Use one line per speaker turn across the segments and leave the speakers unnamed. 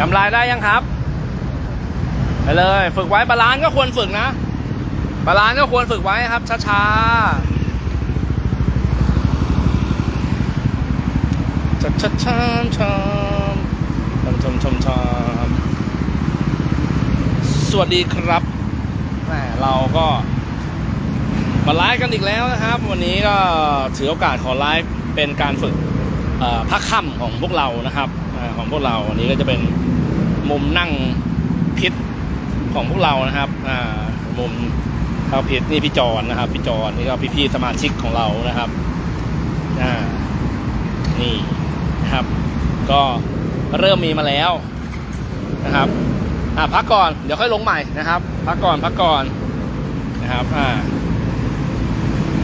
จำลายได้ยังครับ ไปเลย ฝึกไว้บาลานก็ควรฝึกนะ บาลานก็ควรฝึกไว้ครับ ช้าๆชัดชัดชามชามชมชมชมชมสวัสดีครับแหมเราก็มาไลฟ์กันอีกแล้วนะครับ วันนี้ก็ถือโอกาสขอไลฟ์เป็นการฝึกพักค่ำของพวกเรานะครับของพวกเราวันนี้ก็จะเป็น มุมนั่งพิษของพวกเรานะครับอ่ามุมเข้าพิษนี่พี่จอนนะครับ พี่จอนนี่ก็พี่ๆสมาชิกของเรานะครับอ่านี่นะครับ ก็เริ่มมีมาแล้วนะครับอ่าพักก่อนเดี๋ยวค่อยลงใหม่นะครับ พักก่อนพักก่อนนะครับอ่า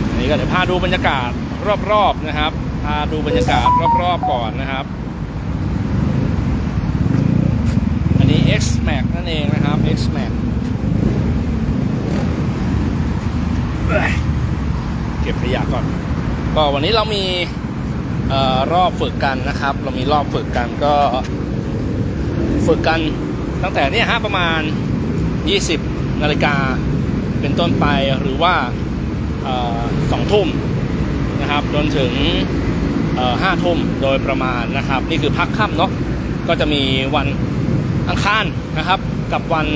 อันนี้ก็เดี๋ยวพาดูบรรยากาศรอบๆนะครับพาดูบรรยากาศรอบๆก่อนนะครับ อันนี้ X Max นั่นเองนะครับ X Max เก็บขยะก่อน ก็วันนี้เรามีออรอบฝึกกันนะครับ เรามีรอบฝึกกันก็ ฝึกกันตั้งแต่นี่ฮะประมาณ 20นาฬิกาเป็นต้นไปหรือว่าสองทุ่มนะครับจนถึงห้าทุ่มโดยประมาณนะครับ นี่คือพักค่ำเนาะก็จะมีวัน อังคารนะครับ กับวัน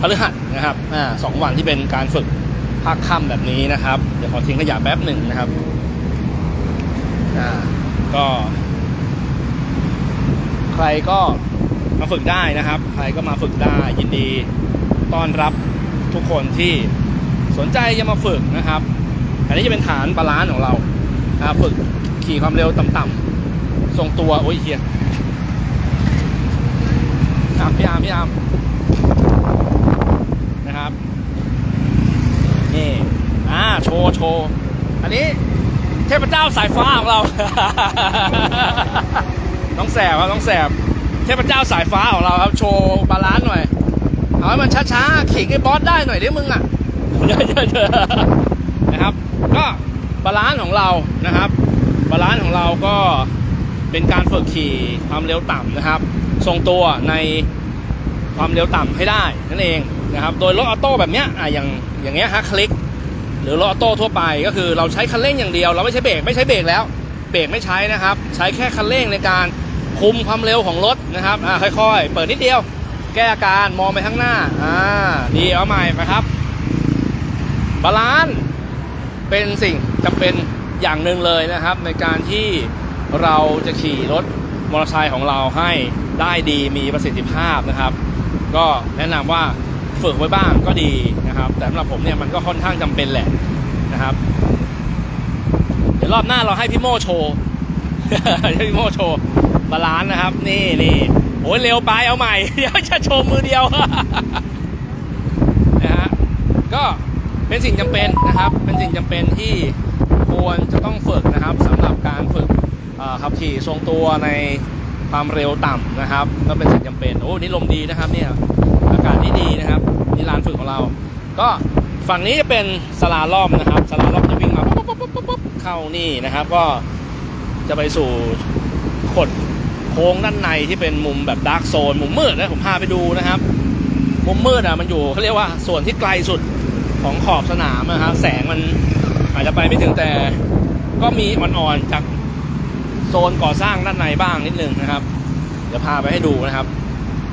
พฤหัสนะครับอ่าสองวันที่เป็นการฝึกพักค่ำแบบนี้นะครับ เดี๋ยวขอทิ้งขยะแป๊บหนึ่งนะครับอ่าก็ ใครก็มาฝึกได้นะครับ ใครก็มาฝึกได้ยินดีต้อนรับทุกคนที่สนใจจะมาฝึกนะครับ อันนี้จะเป็นฐานบาลานซ์ของเรานะครับฝึกขี่ความเร็วต่ำๆทรงตัวโอ้ยเฮียอะ พี่อาร์มพี่อาร์มนะครับ นี่อ่าโชว์โชว์อันนี้เทพเจ้าสายฟ้าของเราน้องแสบครับน้องแสบเทพเจ้าสายฟ้าของเราครับโชว์บาลานซ์หน่อย เอาให้มันช้าๆขิงไอ้บอสได้หน่อยดิมึงอะเยอะๆนะครับ ก็บาลานซ์ของเรานะครับ บาลานซ์ของเราก็เป็นการฝึกขี่ความเร็วต่ำนะครับ ทรงตัวใน ความเร็วต่ำให้ได้นั่นเองนะครับ โดยรถออโต้แบบเนี้ยอะอย่างอย่างเงี้ยฮะคลิก หรือรถออโต้ทั่วไปก็คือเราใช้คันเร่งอย่างเดียว เราไม่ใช้เบรกไม่ใช้เบรกแล้วเบรกไม่ใช้นะครับ ใช้แค่คันเร่งในการคุมความเร็วของรถนะครับอ่าค่อยๆ เปิดนิดเดียว แก้อาการมองไปข้างหน้าอ่าดีเอาใหม่นะครับบาลานซ์เป็นสิ่งจำเป็นอย่างหนึ่งเลยนะครับ ในการที่เราจะขี่รถมอเตอร์ไซค์ของเราให้ได้ดีมีประสิทธิภาพนะครับ ก็แนะนำว่าฝึกไว้บ้างก็ดีนะครับ แต่สำหรับผมเนี่ยมันก็ค่อนข้างจำเป็นแหละนะครับ เดี๋ยวรอบหน้าเราให้พี่โมโชว์ให้พี่โมโชว์บาลานซ์นะครับ นี่นี่โอ้ยเร็วไปเอาใหม่เดี๋ยวจะโชว์มือเดียวนะฮะก็เป็นสิ่งจำเป็นนะครับ เป็นสิ่งจำเป็นที่ควรจะต้องฝึกนะครับสำหรับการฝึกขับขี่ทรงตัวใน ความเร็วต่ำนะครับ ก็เป็นสิ่งจำเป็นโอ้นี่ลมดีนะครับเนี่ยอากาศนี่ดีนะครับนี่ลานฝึกของเรา ก็ฝั่งนี้จะเป็นสลาล่อมนะครับสลาล่อมจะวิ่งมาปุ๊บปุ๊บปุ๊บปุ๊บปุ๊บเข้านี่นะครับ ก็จะไปสู่ขดโค้งด้านในที่เป็นมุมแบบดาร์กโซนมุมมืดนะผมพาไปดูนะครับ มุมมืดอะมันอยู่เขาเรียกว่าส่วนที่ไกลสุดของขอบสนามนะครับแสงมันอาจจะไปไม่ถึงแต่ก็มีอ่อนๆจาก โซนก่อสร้างด้านในบ้างนิดนึงนะครับ เดี๋ยวพาไปให้ดูนะครับ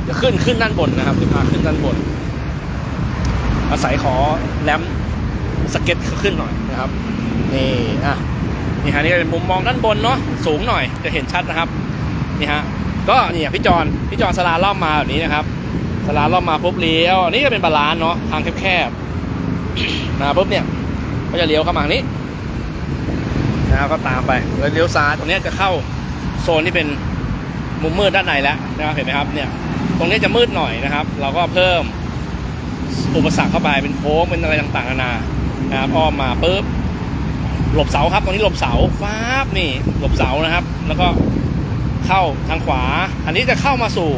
เดี๋ยวขึ้นขึ้นด้านบนนะครับเดี๋ยวพาขึ้นด้านบน อาศัยขอแรมสเก็ตขึ้นหน่อยนะครับ นี่อะนี่ฮะนี่เป็นมุมมองด้านบนเนาะสูงหน่อยจะเห็นชัดนะครับนี่ฮะก็นี่พี่จอนพี่จอนสลาล่อมมาแบบนี้นะครับสลาล่อมมาปุ๊บเลี้ยวนี่ก็เป็นบาลานซ์เนาะทางแคบๆมาปุ๊บเนี่ยก็จะเลี้ยวเข้ามาทางนี้ นะครับก็ตามไปแล้วเลี้ยวซ้ายตรงนี้จะเข้าโซนที่เป็นมุมมืดด้านในแล้วนะครับเห็นไหมครับเนี่ยตรงนี้จะมืดหน่อยนะครับ เราก็เพิ่มอุปสรรคเข้าไปเป็นโค้งเป็นอะไรต่างๆนานานะครับอ้อมมาปุ๊บหลบเสาครับตรงนี้หลบเสาฟ้าบนี่หลบเสานะครับ แล้วก็เข้าทางขวา อันนี้จะเข้ามาสู่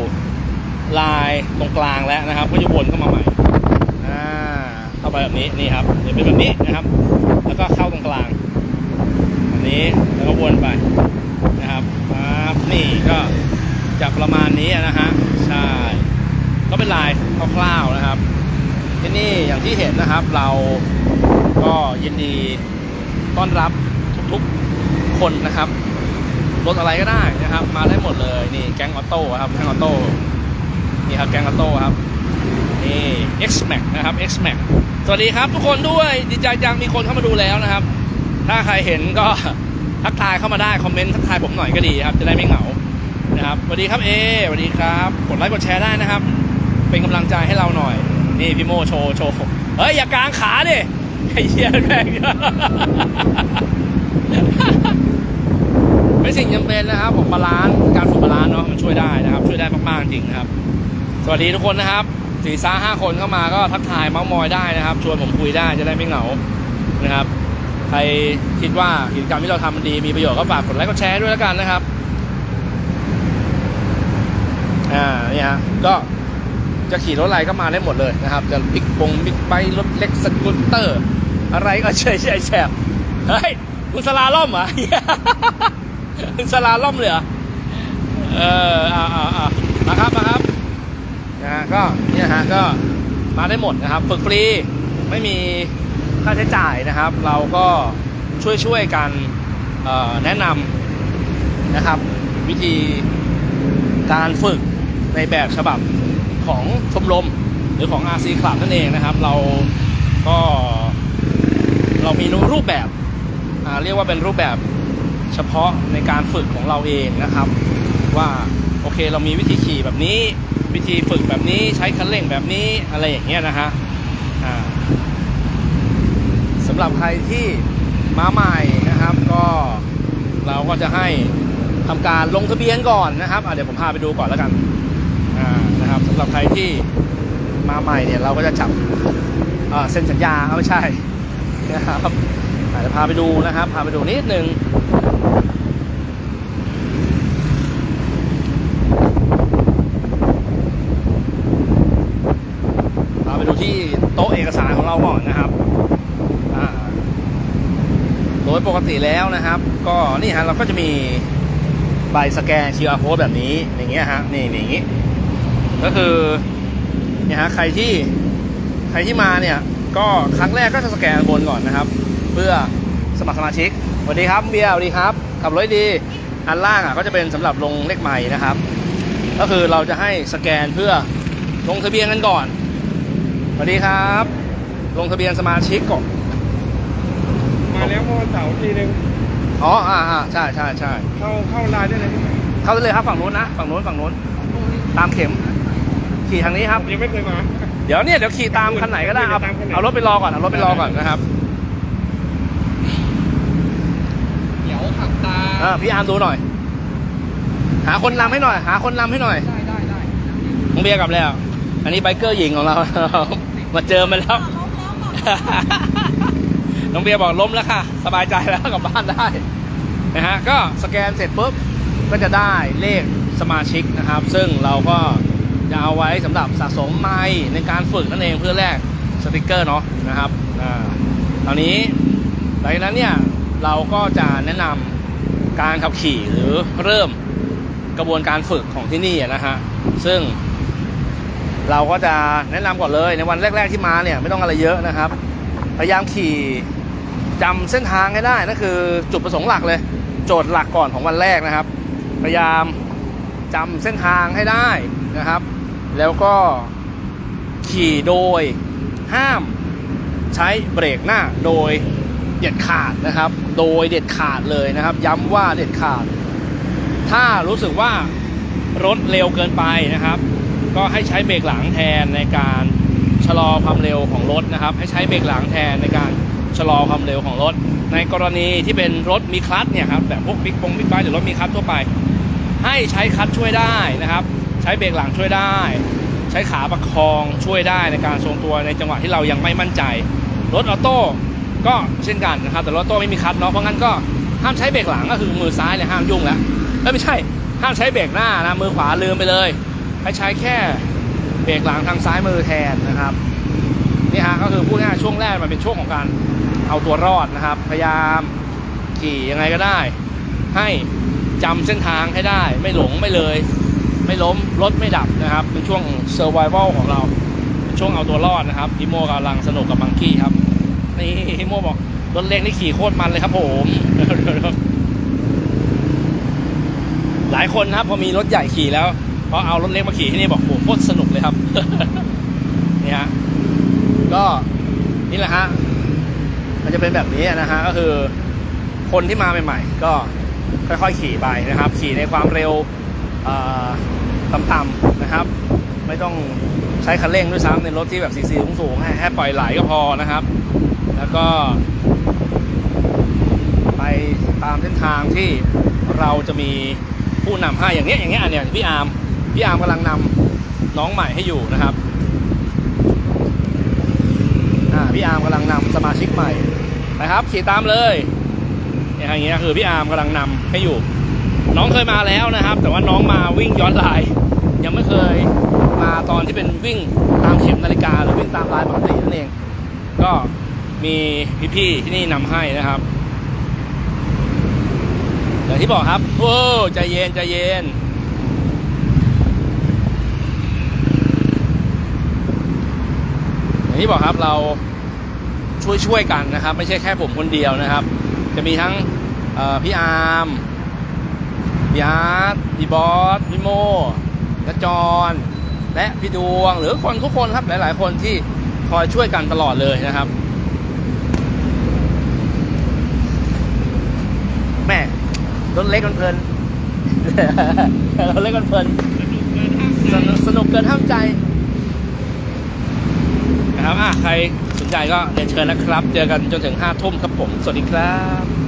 ลายตรงกลางแล้วนะครับ ก็จะวนเข้ามาใหม่อ่าเข้าไปแบบนี้นี่ครับเดี๋ยวเป็นแบบนี้นะครับ แล้วก็เข้าตรงกลาง นี้แล้วก็วนไปนะครับปั๊บนี่ก็จะประมาณนี้นะฮะใช่ก็เป็นลายคร่าวๆนะครับ ที่นี่อย่างที่เห็นนะครับ เราก็ยินดีต้อนรับทุกๆคนนะครับรถอะไรก็ได้นะครับ มาได้หมดเลยนี่แก๊งออโต้ครับแก๊งออโต้นี่ครับแก๊งออโต้ครับนี่ X Max นะครับ X Max สวัสดีครับทุกคนด้วยดีใจจังมีคนเข้ามาดูแล้วนะครับ ถ้าใครเห็นก็ทักทายเข้ามาได้คอมเมนต์ทักทายผมหน่อยก็ดีครับ จะได้ไม่เหงานะครับสวัสดีครับเอสวัสดีครับกดไลค์กดแชร์ได้นะครับ เป็นกำลังใจให้เราหน่อย นี่พี่โมโชว์โชว์เฮ้ยอย่ากางขาดิไอ้เหี้ยแม่งเป็นสิ่งจำเป็นนะครับ ผมบาลานซ์การฝึกบาลานซ์เนาะมันช่วยได้นะครับ ช่วยได้มากๆจริงนะครับ สวัสดีทุกคนนะครับสี่ซ่าห้าคนเข้ามาก็ทักทายเมาส์มอยได้นะครับ ชวนผมคุยได้จะได้ไม่เหงานะครับ ใครคิดว่ากิจกรรมที่เราทำมันดีมีประโยชน์ก็ฝากกดไลค์กดแชร์ด้วยแล้วกันนะครับอ่านี่ฮะก็จะขี่รถอะไรก็มาได้หมดเลยนะครับ จะบิ๊กบงบิ๊กไบค์รถเล็กสกูตเตอร์ อะไรก็เฉยเฉยแฉบเฮ้ยคุณสลาล่อมเหรอคุณสลาล่อมเลยเหรอเอออ่าอ่าอ่ามาครับมาครับนะก็เนี่ยฮะก็มาได้หมดนะครับ ฝึกฟรีไม่มี ค่าใช้จ่ายนะครับ เราก็ช่วยช่วยๆกันแนะนำนะครับ วิธีการฝึกในแบบฉบับของชมรมหรือของ RC Club นั่นเองนะครับ เราก็เรามีรูปแบบเรียกว่าเป็นรูปแบบเฉพาะในการฝึกของเราเองนะครับ ว่าโอเคเรามีวิธีขี่แบบนี้ วิธีฝึกแบบนี้ใช้คันเร่งแบบนี้อะไรอย่างเงี้ยนะฮะอ่า หรับใครที่มาใหม่นะครับ ก็เราก็จะให้ทำการลงทะเบียนก่อนนะครับเดี๋ยวผมพาไปดูก่อนแล้วกันนะครับสำหรับใครที่มาใหม่เนี่ยเราก็จะจับเซ็นสัญญาเอาไม่ใช่นะครับอะเดี๋ยวพาไปดูนะครับ พาไปดูนิดนึงพาไปดูที่โต๊ะเอกสารของเราก่อนนะครับอ่า โดย ปกติแล้วนะครับ ก็นี่ฮะเราก็จะมีใบสแกน QR code แบบนี้อย่างเงี้ยฮะนี่อย่างงี้ ก็คือเนี่ยฮะใครที่ใครที่มาเนี่ย ก็ครั้งแรกก็จะสแกนบนก่อนนะครับ เพื่อสมัครสมาชิกสวัสดีครับเบียร์สวัสดีครับขับรถดีอันล่างอะก็จะเป็นสำหรับลงเลขใหม่นะครับ ก็คือเราจะให้สแกนเพื่อลงทะเบียนกันก่อนสวัสดีครับ ลงทะเบียนสมาชิกก่อน
แล้วเมื่อวันเสาร์ทีนึง
อ๋ออ่าอ่าใช่ใช่ใช่
เข้าเข้าไลน์ได้เลยใช่ไหม
เข้าได้เลยครับฝั่งนู้นนะฝั่งนู้นฝั่งนู้น ตามเข็ม ขี่ทางนี้ครับ
ผมยังไม่เคยมา
เดี๋ยวเนี่ยเดี๋ยวขี่ตามคันไหนก็ได้เอา
ตามคันไหน
เอารถไปรอก่อนเอารถไปรอก่อนนะครับ
เดี๋ยวขับตา
อ่าพี่อาร์มดูหน่อย หาคนนำให้หน่อย หาคนนำให้หน่อย
ได้ได้ได้
น้องเบียร์กลับแล้ว อันนี้ไบเกอร์หญิงของเรา มาเจอมาแล้ว น้องเบียร์บอกล้มแล้วค่ะ สบายใจแล้วกลับบ้านได้นะฮะก็สแกนเสร็จปุ๊บก็จะได้เลขสมาชิกนะครับ ซึ่งเราก็จะเอาไว้สำหรับสะสมไมล์ในการฝึกนั่นเองเพื่อแลกสติกเกอร์เนาะนะครับอ่าตอนนี้หลังจากนั้นเนี่ยเราก็จะแนะนำการขับขี่หรือเริ่มกระบวนการฝึกของที่นี่นะฮะซึ่งเราก็จะแนะนำก่อนเลยในวันแรก ๆที่มาเนี่ยไม่ต้องอะไรเยอะนะครับ พยายามขี่ จำเส้นทางให้ได้นั่นคือจุดประสงค์หลักเลย โจทย์หลักก่อนของวันแรกนะครับ พยายามจำเส้นทางให้ได้นะครับ แล้วก็ขี่โดยห้ามใช้เบรกหน้าโดยเด็ดขาดนะครับ โดยเด็ดขาดเลยนะครับ ย้ำว่าเด็ดขาด ถ้ารู้สึกว่ารถเร็วเกินไปนะครับ ก็ให้ใช้เบรกหลังแทนในการชะลอความเร็วของรถนะครับ ให้ใช้เบรกหลังแทนในการ ชะลอความเร็วของรถ ในกรณีที่เป็นรถมีคลัตเนี่ยครับแบบพวกบิ๊กบงบิ๊กไบค์หรือรถมีคลัตทั่วไป ให้ใช้คลัตช่วยได้นะครับ ใช้เบรกหลังช่วยได้ ใช้ขาประคองช่วยได้ในการทรงตัวในจังหวะที่เรายังไม่มั่นใจ รถออโต้ก็เช่นกันนะครับ แต่รถออโต้ไม่มีคลัตเนาะเพราะงั้นก็ห้ามใช้เบรกหลังก็คือมือซ้ายเนี่ยห้ามยุ่งแล้วไม่ใช่ห้ามใช้เบรกหน้านะมือขวาลืมไปเลยให้ใช้แค่เบรกหลังทางซ้ายมือแทนนะครับนี่ฮะก็คือพูดง่ายช่วงแรกมันเป็นช่วงของการ เอาตัวรอดนะครับ พยายามขี่ยังไงก็ได้ ให้จำเส้นทางให้ได้ ไม่หลงไม่เลย ไม่ล้มรถไม่ดับนะครับเป็นช่วงเซอร์ไว a l ของเราเป็นช่วงเอาตัวรอดนะครับพี่โมกำลังสนุกกับมังกี้ครับนี่พี่โมบอกรถเล็กนี่ขี่โคตรมันเลยครับผมหลายคนนะครับพอมีรถใหญ่ขี่แล้วพอเอารถเล็กมาขี่ที่นี่บอกโหโคตรสนุกเลยครับนี่ฮะก็นี่แหละฮะ มันจะเป็นแบบนี้นะฮะก็คือคนที่มาใหม่ ๆ ก็ค่อยๆขี่ไปนะครับ ขี่ในความเร็วต่ำๆนะครับ ไม่ต้องใช้คันเร่งด้วยซ้ำในรถที่แบบซีซีสูงๆให้แค่ปล่อยไหลก็พอนะครับ แล้วก็ ไปตามเส้นทางที่เราจะมีผู้นำให้อย่างเนี้ยอย่างเงี้ยอันเนี้ยพี่อาร์มพี่อาร์มกำลังนำน้องใหม่ให้อยู่นะครับพี่อาร์มกำลังนำสมาชิกใหม่ นะครับ ขี่ตามเลยเนี่ยอย่างเงี้ยคือพี่อาร์มกำลังนำให้อยู่ น้องเคยมาแล้วนะครับ แต่ว่าน้องมาวิ่งย้อนลาย ยังไม่เคยมาตอนที่เป็นวิ่งตามเข็มนาฬิกาหรือวิ่งตามลายปกตินั่นเอง ก็มีพี่ๆที่นี่นำให้นะครับอย่างที่บอกครับโอ้ใจเย็นใจเย็นอย่างที่บอกครับเรา ช่วยช่วยๆกันนะครับ ไม่ใช่แค่ผมคนเดียวนะครับ จะมีทั้งเอ่อพี่อาร์มพี่อาร์ตพี่บอสพี่โมและจอนและพี่ดวง หรือคนทุกคนครับหลาย ๆ คนที่คอยช่วยกันตลอดเลยนะครับแม่รถเล็กมันเพลินรถเล็กมันเพลินสนุกสนุกเกินห้ามใจนะครับอะใครส นใจก็เรียนเชิญนะครับ เจอกันจนถึงห้าทุ่มครับผม สวัสดีครับ